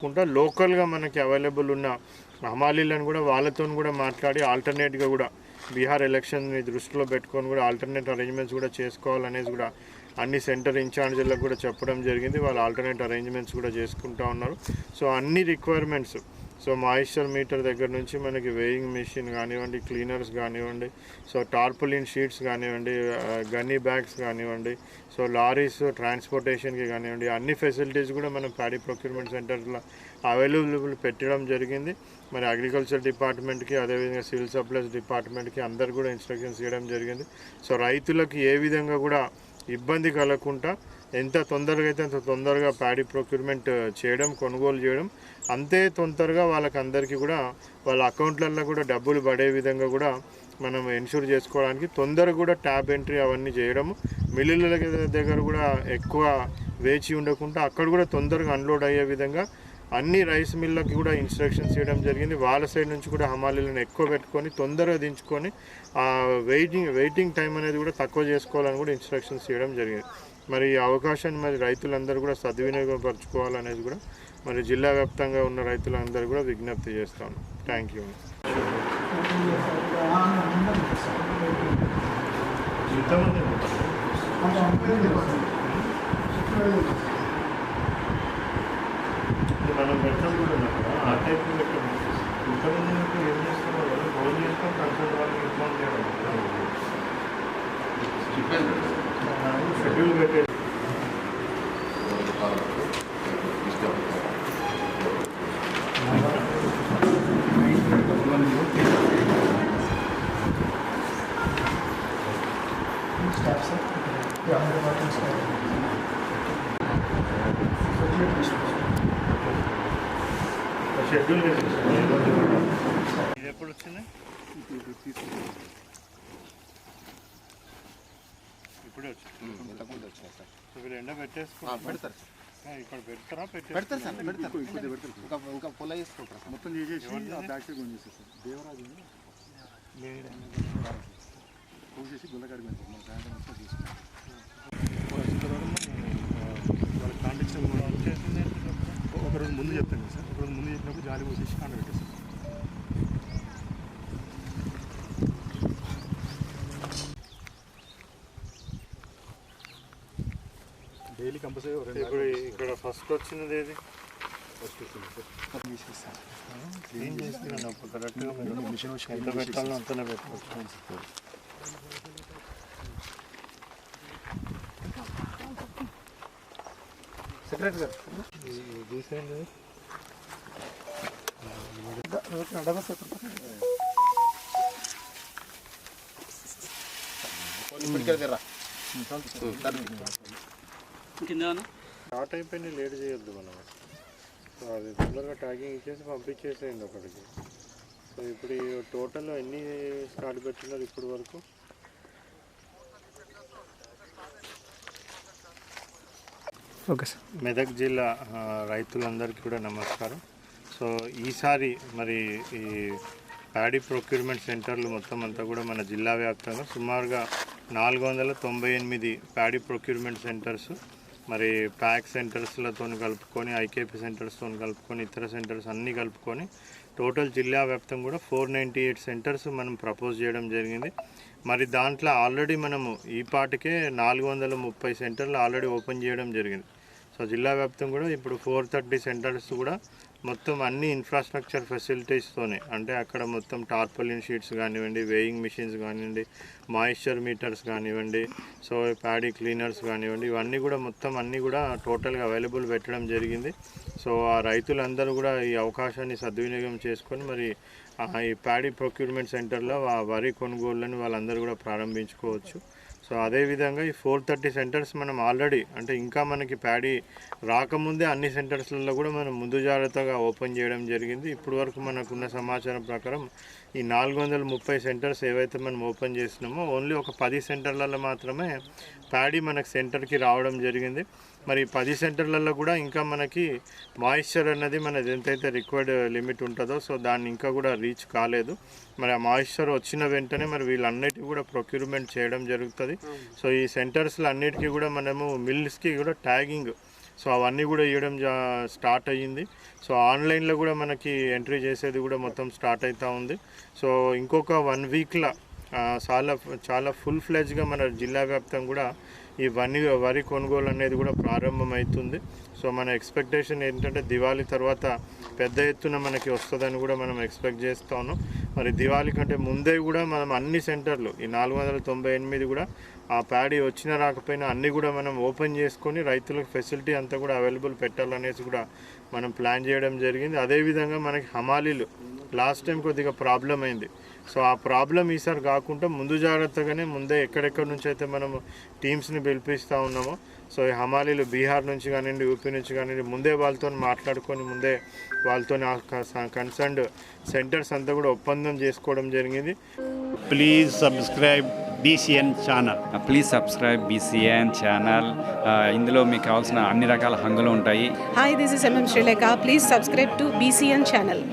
కాకుండా లోకల్గా మనకి అవైలబుల్ ఉన్న హమాలీలను కూడా వాళ్ళతో కూడా మాట్లాడి ఆల్టర్నేట్గా కూడా బీహార్ ఎలక్షన్ని దృష్టిలో పెట్టుకొని కూడా ఆల్టర్నేట్ అరేంజ్మెంట్స్ కూడా చేసుకోవాలనేసి కూడా అన్ని సెంటర్ ఇన్ఛార్జీలకు కూడా చెప్పడం జరిగింది. వాళ్ళు ఆల్టర్నేట్ అరేంజ్మెంట్స్ కూడా చేసుకుంటా ఉన్నారు. సో అన్ని రిక్వైర్మెంట్స్ సో మాయిశ్చర్ మీటర్ దగ్గర నుంచి మనకి వేయింగ్ మిషన్ కానివ్వండి క్లీనర్స్ కానివ్వండి సో టార్పులిన్ షీట్స్ కానివ్వండి గన్నీ బ్యాగ్స్ కానివ్వండి సో లారీస్ ట్రాన్స్పోర్టేషన్కి కానివ్వండి అన్ని ఫెసిలిటీస్ కూడా మనం ప్యాడీ ప్రొక్యూర్మెంట్ సెంటర్లో అవైలబుల్ పెట్టడం జరిగింది. మరి అగ్రికల్చర్ డిపార్ట్మెంట్కి అదేవిధంగా సివిల్ సప్లైస్ డిపార్ట్మెంట్కి అందరు కూడా ఇన్స్ట్రక్షన్స్ ఇవ్వడం జరిగింది. సో రైతులకు ఏ విధంగా కూడా ఇబ్బంది కలగకుండా ఎంత తొందరగా అయితే అంత తొందరగా ప్యాడీ ప్రొక్యూర్మెంట్ చేయడం కొనుగోలు చేయడం. అంతే తొందరగా వాళ్ళకి అందరికీ కూడా వాళ్ళ అకౌంట్లలో కూడా డబ్బులు పడే విధంగా కూడా మనం ఇన్షూర్ చేసుకోవడానికి తొందరగా కూడా ట్యాబ్ ఎంట్రీ అవన్నీ చేయడము. మిల్లుల దగ్గర కూడా ఎక్కువ వేచి ఉండకుండా అక్కడ కూడా తొందరగా అన్లోడ్ అయ్యే విధంగా అన్ని రైస్ మిల్లకి కూడా ఇన్స్ట్రక్షన్స్ ఇవ్వడం జరిగింది. వాళ్ళ సైడ్ నుంచి కూడా హమాలీలను ఎక్కువ పెట్టుకొని తొందరగా దించుకొని ఆ వెయిటింగ్ వెయిటింగ్ టైం అనేది కూడా తక్కువ చేసుకోవాలని కూడా ఇన్స్ట్రక్షన్స్ ఇవ్వడం జరిగింది. మరి ఈ అవకాశాన్ని మరి రైతులందరూ కూడా సద్వినియోగపరచుకోవాలనేది కూడా మరి జిల్లా వ్యాప్తంగా ఉన్న రైతులందరూ కూడా విజ్ఞప్తి చేస్తాను థ్యాంక్ యూ మనం పెడతాం కూడా ఉన్నాం కదా ఆ టైప్ ఇంతమంది ఏం చేస్తున్నారు ఫోన్ చేసుకొని కన్సల్ట్ వాళ్ళకి ఇన్ఫార్మ్ చేయడం షెడ్యూల్ పెట్టే staff, sir. Yeah, I'm the working staff. Schedule ఇది ఎప్పుడు వచ్చింది? ఇప్పుడే వచ్చింది. సార్. మీరు ఎండ పెట్టేసుకో పెడతారు ఇక్కడ పెడతారా పెట్టే పెడతారు సార్ పెడతారు. ఇంకా ఇంకా పొల వేసుకుంటారు సార్. మొత్తం చేసేసి కొని చేసేస్తారు. దేవరాజు పోసేసి గుల్లకాడి మీద మన సాయంత్రం తీసుకుంటాం వాళ్ళ కాంటాక్ట్స్ ఒక రోజు ముందు చెప్తాను సార్. ఒక రోజు ముందు చెప్పినప్పుడు జాలి పోసేసి కాండ పెట్టేస్తాం డైలీ కంపల్సరీ రెండు ఇప్పుడు ఇక్కడ ఫస్ట్ వచ్చినది ఏది? తీసేస్తాను క్లీన్ చేస్తున్నాను కరెక్ట్గా మిషన్ వచ్చి ఎంత పెట్టాలో అంతనే పెట్టుకోవచ్చు సెక్రటరీ గారు. తీసేయండి ఇప్పటికే రా స్టార్ట్ అయిపోయింది లేట్ చేయొద్దు మనం. సో అది తొందరగా ట్యాగింగ్ ఇచ్చేసి పంపించేసేయండి ఒకటికి. సో ఇప్పుడు టోటల్ ఎన్ని స్టార్ట్ పెట్టినారు ఇప్పుడు వరకు? Okay sir. మెదక్ జిల్లా రైతులందరికీ కూడా నమస్కారం. సో ఈసారి మరి ఈ ప్యాడీ ప్రొక్యూర్మెంట్ సెంటర్లు మొత్తం అంతా కూడా మన జిల్లా వ్యాప్తంగా సుమారుగా నాలుగు వందల తొంభై ఎనిమిది ప్యాడీ ప్రొక్యూర్మెంట్ సెంటర్స్ మరి ప్యాక్ సెంటర్స్లతో కలుపుకొని ఐకేపీ సెంటర్స్తో కలుపుకొని ఇతర సెంటర్స్ అన్నీ కలుపుకొని టోటల్ జిల్లా వ్యాప్తం కూడా ఫోర్ నైంటీ ఎయిట్ సెంటర్స్ మనం ప్రపోజ్ చేయడం జరిగింది. మరి దాంట్లో ఆల్రెడీ మనము ఈ పాటికే నాలుగు వందల ముప్పై సెంటర్లు ఆల్రెడీ ఓపెన్ చేయడం జరిగింది. సో జిల్లా వ్యాప్తం కూడా ఇప్పుడు ఫోర్ థర్టీ సెంటర్స్ కూడా మొత్తం అన్ని ఇన్ఫ్రాస్ట్రక్చర్ ఫెసిలిటీస్తోనే అంటే అక్కడ మొత్తం టార్పలిన్ షీట్స్ కానివ్వండి వేయింగ్ మిషన్స్ కానివ్వండి మాయిశ్చర్ మీటర్స్ కానివ్వండి సో ప్యాడీ క్లీనర్స్ కానివ్వండి ఇవన్నీ కూడా మొత్తం అన్నీ కూడా టోటల్గా అవైలబుల్ పెట్టడం జరిగింది. సో ఆ రైతులందరూ కూడా ఈ అవకాశాన్ని సద్వినియోగం చేసుకొని మరి ఈ ప్యాడీ ప్రొక్యూర్మెంట్ సెంటర్లో ఆ వరి కొనుగోళ్ళని వాళ్ళందరూ కూడా ప్రారంభించుకోవచ్చు. సో అదేవిధంగా ఈ ఫోర్ థర్టీ సెంటర్స్ మనం ఆల్రెడీ అంటే ఇంకా మనకి ప్యాడీ రాకముందే అన్ని సెంటర్స్లలో కూడా మనం ముందు జాగ్రత్తగా ఓపెన్ చేయడం జరిగింది. ఇప్పటి వరకు మనకున్న సమాచారం ప్రకారం ఈ నాలుగు వందల ముప్పై సెంటర్స్ ఏవైతే మనం ఓపెన్ చేసినామో ఓన్లీ ఒక పది సెంటర్లలో మాత్రమే ప్యాడీ మనకు సెంటర్కి రావడం జరిగింది. మరి పది సెంటర్లలో కూడా ఇంకా మనకి మాయిశ్చర్ అన్నది మనది ఎంతైతే రిక్వైర్డ్ లిమిట్ ఉంటుందో సో దాన్ని ఇంకా కూడా రీచ్ కాలేదు. మరి ఆ మాయిశ్చర్ వచ్చిన వెంటనే మరి వీళ్ళన్నిటికీ కూడా ప్రొక్యూర్మెంట్ చేయడం జరుగుతుంది. సో ఈ సెంటర్స్లో అన్నిటికీ కూడా మనము మిల్స్కి కూడా ట్యాగింగ్ సో అవన్నీ కూడా ఇవ్వడం జా స్టార్ట్ అయ్యింది. సో ఆన్లైన్లో కూడా మనకి ఎంట్రీ చేసేది కూడా మొత్తం స్టార్ట్ అవుతూ ఉంది. సో ఇంకొక వన్ వీక్లో చాలా చాలా ఫుల్ ఫ్లెజ్గా మన జిల్లా వ్యాప్తంగా కూడా ఈ వని వరి కొనుగోలు అనేది కూడా ప్రారంభమవుతుంది సో మన ఎక్స్పెక్టేషన్ ఏంటంటే దివాళీ తర్వాత పెద్ద ఎత్తున మనకి వస్తుందని కూడా మనం ఎక్స్పెక్ట్ చేస్తా ఉన్నాం. మరి దివాళీ కంటే ముందే కూడా మనం అన్ని సెంటర్లు ఈ నాలుగు వందల తొంభై ఎనిమిది కూడా ఆ ప్యాడీ వచ్చినా రాకపోయినా అన్నీ కూడా మనం ఓపెన్ చేసుకొని రైతులకు ఫెసిలిటీ అంతా కూడా అవైలబుల్ పెట్టాలనేసి కూడా మనం ప్లాన్ చేయడం జరిగింది. అదేవిధంగా మనకి హమాలీలు లాస్ట్ టైం కొద్దిగా ప్రాబ్లం అయింది. సో ఆ ప్రాబ్లం ఈసారి కాకుండా ముందు జాగ్రత్తగానే ముందే ఎక్కడెక్కడి నుంచి అయితే మనము టీమ్స్ని పిలిపిస్తూ ఉన్నామో సో ఈ హమాలీలు బీహార్ నుంచి కానివ్వండి యూపీ నుంచి కానివ్వండి ముందే వాళ్ళతో మాట్లాడుకొని ముందే వాళ్ళతో కన్సర్న్డ్ సెంటర్స్ అంతా కూడా ఒప్పందం చేసుకోవడం జరిగింది please subscribe BCN channel please subscribe BCN channel ఇందులో మీకు కావాల్సిన అన్ని రకాల హంగులు ఉంటాయి this is MM Sri Lanka. Please subscribe to BCN channel.